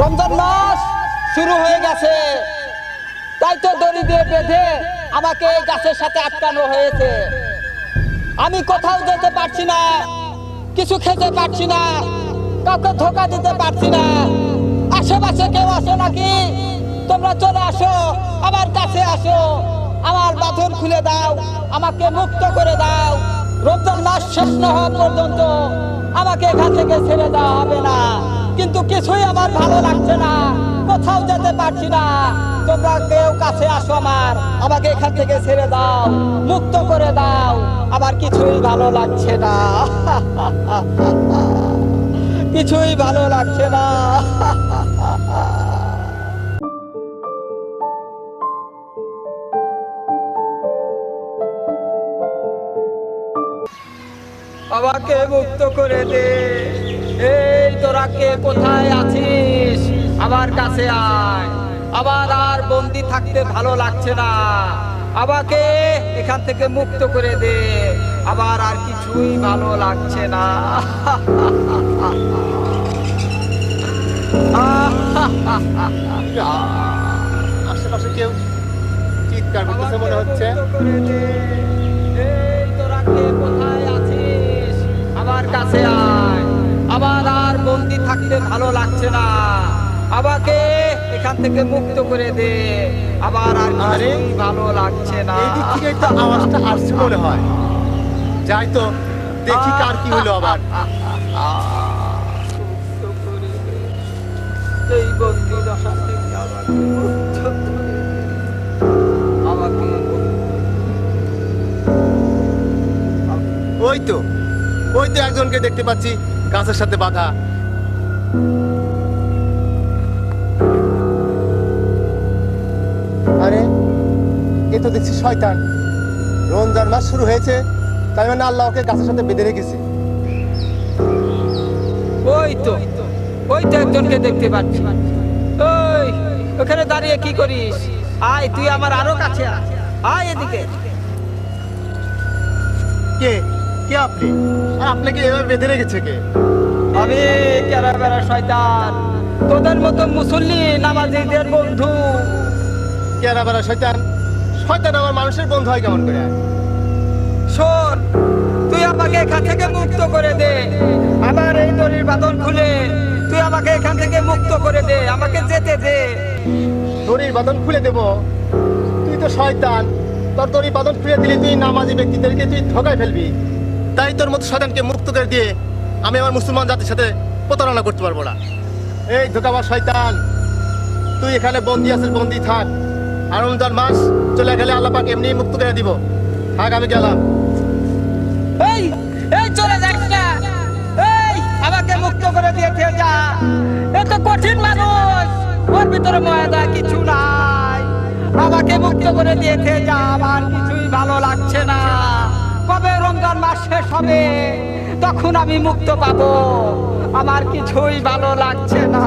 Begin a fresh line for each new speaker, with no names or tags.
রমজান মাস শুরু হয়ে গেছে। তাই তো দড়ি দিয়ে বেঁধে আমাকে এই গাছের সাথে আটকানো হয়েছে। আমি কোথাও যেতে পারছি না, কিছু খেতে পারছি না, কাউকে ধোকা দিতে পারছি না। আশেপাশে কেউ আসো নাকি? তোমরা চলে আসো, আমার কাছে আসো, আমার বাঁধন খুলে দাও, আমাকে মুক্ত করে দাও। রমজান মাস শেষ না হওয়া পর্যন্ত আমাকে এখান থেকে ছেড়ে দেওয়া হবে না। কিন্তু কিছুই আমার ভালো লাগছে না। কোথাও যেতে পারছি না। তোমরা কেউ কাছে আসো আমার। আমাকে এখান থেকে ছেড়ে দাও, মুক্ত করে দাও। আমার কিছুই ভালো লাগছে না। কিছুই ভালো লাগছে না। আমাকে মুক্ত করে দে। এই তোরা কে কোথায় আছিস? আমার কাছে আয়। আমার আর বন্দি থাকতে ভালো লাগছে না। আমাকে এখান থেকে মুক্ত করে দে। আবার আর কিছুই ভালো লাগছে না।
আশেপাশে কেউ চিৎকার করতেছে মনে হচ্ছে।
আমার কাছে বন্দি থাকতে ভালো লাগছে না আমাকে এখান থেকে মুক্ত করে দে আবার আর? ভালো লাগছে না
এই দিক থেকে তো আওয়াজটা আসছে মনে হয় যাই তো দেখি কার কি হলো আবার।
এই বন্দি দশা থেকে মুক্ত। আমাকে
ওই তো ওই তো একজনকে দেখতে পাচ্ছি গাছের সাথে বাঁধা আরে এ তো দেখছি শয়তান। রমজান মাস শুরু হয়েছে তাই মানে আল্লাহ ওকে গাছের সাথে বেঁধে রেখেছে।
ওই তো ওই তো একজনকে দেখতে পাচ্ছি। ওই ওখানে দাঁড়িয়ে কি করিস? আয় তুই আমার আরও কাছে আয়। আয় এদিকে।
কে? কে আপনি? আর আপনাকে এভাবে বেঁধে রেখেছে কে?
আমি কেরা বেড়া শয়তান? তোদের মতো মুসল্লি নামাজিদের বন্ধু।
কেরা বেড়া শয়তান? শয়তান আমার মানুষের বন্ধু হয় কেমন করে?
শোন তুই আমাকে এখান থেকে মুক্ত করে দে। আমার এই দড়ির বাঁধন খুলে তুই আমাকে এখান থেকে মুক্ত করে দে আমাকে যেতে দে।
দড়ির বাঁধন খুলে দেব? তুই তো শয়তান। তোর দড়ির বাঁধন খুলে দিলে তুই নামাজি ব্যক্তিদেরকে তুই ধোকায় ফেলবি। তাই তোর মতো শয়তানকে মুক্ত করে দিয়ে আমি আমার মুসলমান জাতির সাথে প্রতারণা করতে পারব না। এই ধোকাবার শয়তান, তুই এখানে বন্দি আছিস, বন্দি থাক। আর রমজান মাস চলে গেলে আল্লাহ এমনি মুক্ত করে দিব। থাক, আমি গেলাম।
এই এই চলে যা। তো কঠিন মানুষ, ওর ভিতরে ময়দা কিছু নাই। করে যা, আমার কিছুই ভালো লাগছে না। কবে রমজান মাস শেষ হবে? তখন আমি মুক্ত পাবো। আমার কিছুই ভালো লাগছে না।